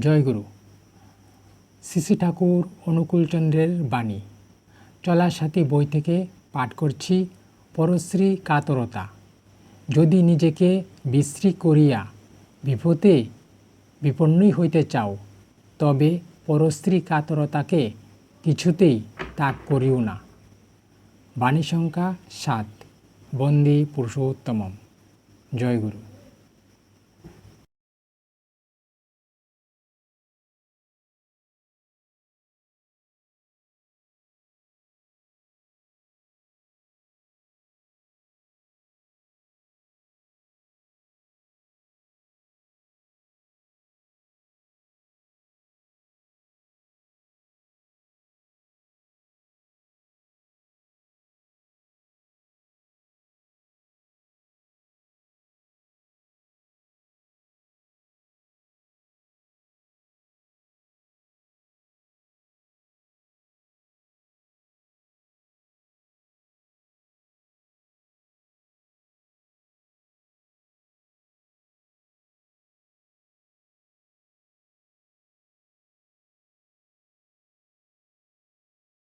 জয়গুরু শ্রী ঠাকুর অনুকূলচন্দ্রের বাণী। চলার সাথী বই থেকে পাঠ করছি, পরশ্রী কাতরতা। যদি নিজেকে বিশ্রী করিয়া বিপদে বিপন্নই হইতে চাও, তবে পরশ্রী কাতরতাকে কিছুতেই ত্যাগ করিও না। বাণী সংখ্যা সাত। বন্দে পুরুষোত্তমম। জয়গুরু